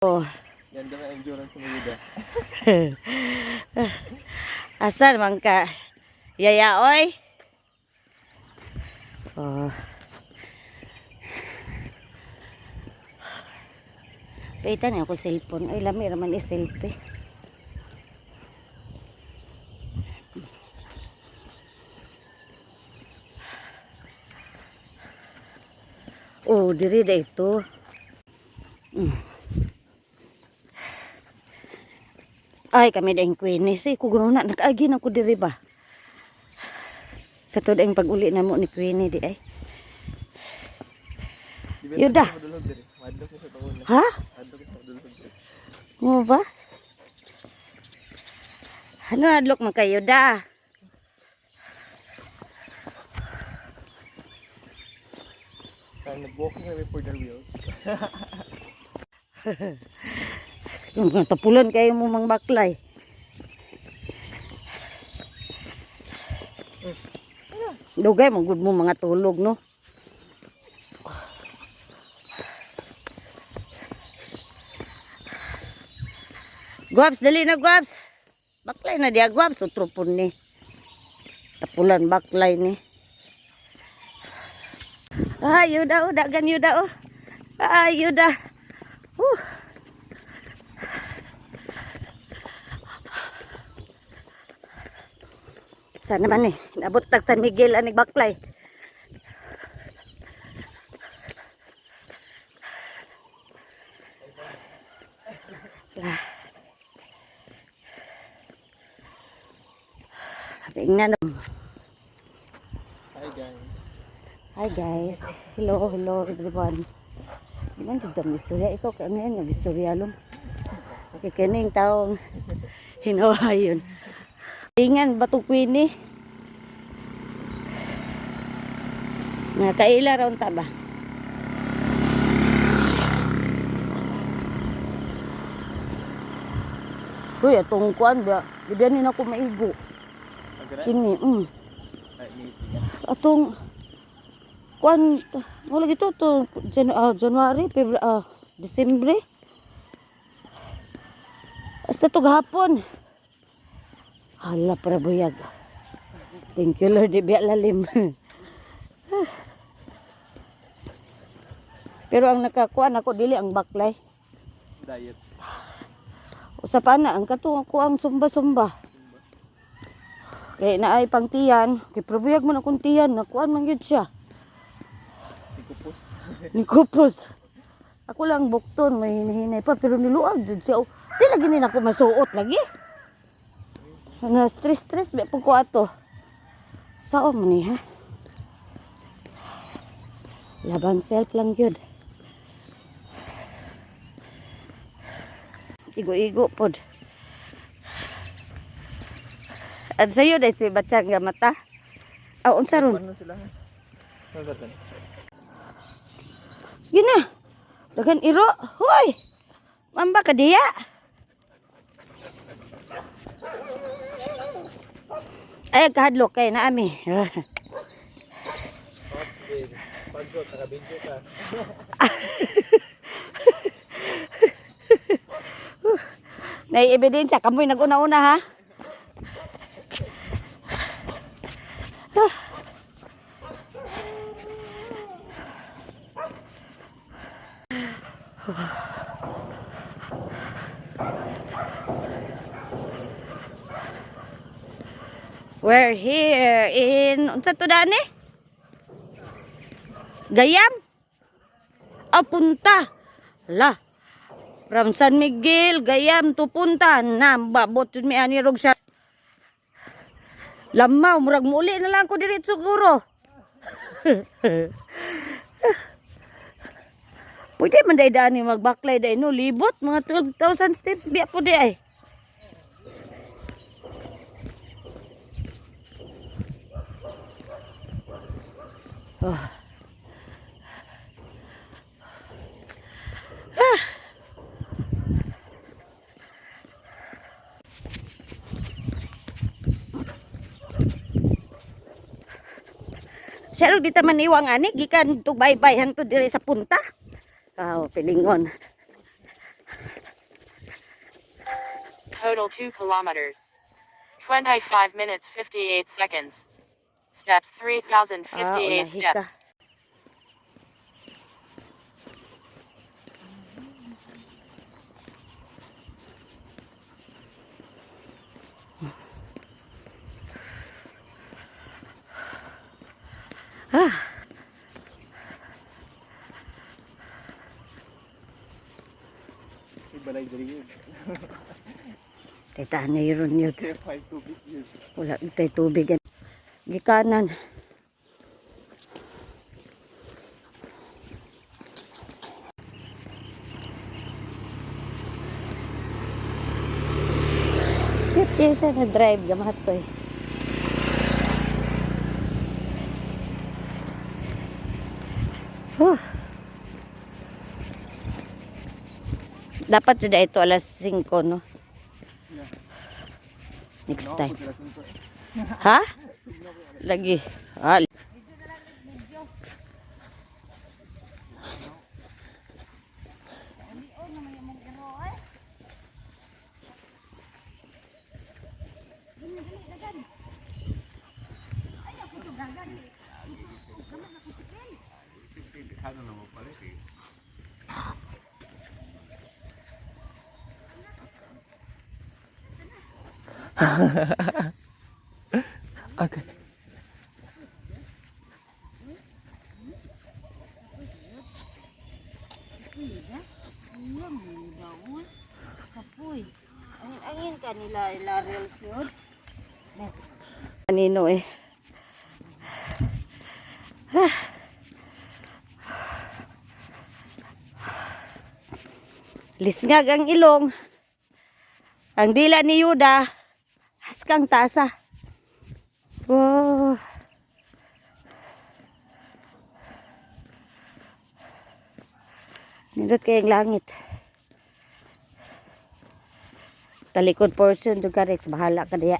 Oh. Ganda ng endurance mo Yuda. Asan man ka? Yaya, oy. Oh. Kaitan ako cellphone. Ay, lami raman i selfie. Oh, diri da ito. Ay, kami daing queenie. Si, kuguno na, nakaagi na ko diri ba? Kato daing pag-uli na mo ni queenie di ay. Yuda. Ha? Mo ba? Ano adlok man kayo da? Saan nag-walking kami for the wheels. Tapulan kayo mo mang baklay. Dugay mo gud mo mga tulog no. Guwaps, dali na guwaps. Baklay na diya guwaps, utropon ni. Tapulan baklay ni. Ah, yuda, oh, dagan yuda, oh. Ah, yuda. Uh. Saan naman eh? Nabot tag San Miguel anig baklay. Ah. Tingnan. Hi guys. Hi guys. Hello, hello everyone. Iman dito ang istorya. Ikaw kami yung istorya lang. Kikining taong hinawa yun. Ingan, bato kwini. Nga kaila raw ta ba? Uy, atong kuan ba? Di ba ni ako maigo? Kini, mm. Atong kuan wala gito to Jan ah, January February ah, Disyembre hasta to gahapon hala para buyag thank you Lord di biya lalim pero ang nakakuan ako dili ang baklay Diet. usa pa na ang katong ako ang sumba-sumba kay naay pang tiyan kay probuyag mo na kung tiyan nakuan man gyud siya Tikupos. ni kupos. Ako lang bukton, may hinahinay pa, pero niluag dyan siya. Oh, Di lagi nila ako masuot lagi. Na stress-stress, may po ko ato. Sao mo ni ha? Laban self lang yun. Igo-igo pod. At sa'yo dahil si Batsang nga mata. Ah, unsa ron? Ito? Gina. Dagan iro. Hoy. Mamba ka diya. Ay, kahadlok kay na ami. Pagod. Nay ebidensya kamoy naguna-una ha. Oh. We're here in unsa to dani? Gayam? Ah, punta. La. From San Miguel, Gayam to punta. Nambabot mi ani rog sa Lamaw, murag muli na lang ko diri siguro. Pwede man day daan ni magbaklay day no libot mga 12,000 steps biya po di. Oh. Siya rin dito man iwang ani, gikan to bye-bye hangtod dire sa punta. Pilingon. Total 2 kilometers. 25 minutes 58 seconds. Steps 3058 Ah, ka. steps. Ibalay dali yun. Tita, nairon yun. Kaya five tubig yun. Wala tayo tubig. Gikanan. Cute kayo siya na drive gamat to eh. Huh. Dapat sudah ito alas 5, no? Next time. Ha? Lagi. Ah. Okay. Kanila ilarel yun. Kanino eh. Lisngag ang ilong. Ang dila ni Yuda. Haskang tasa. Wow. Nindot kayang langit. Talikod portion, Dugarex, bahala ka diya.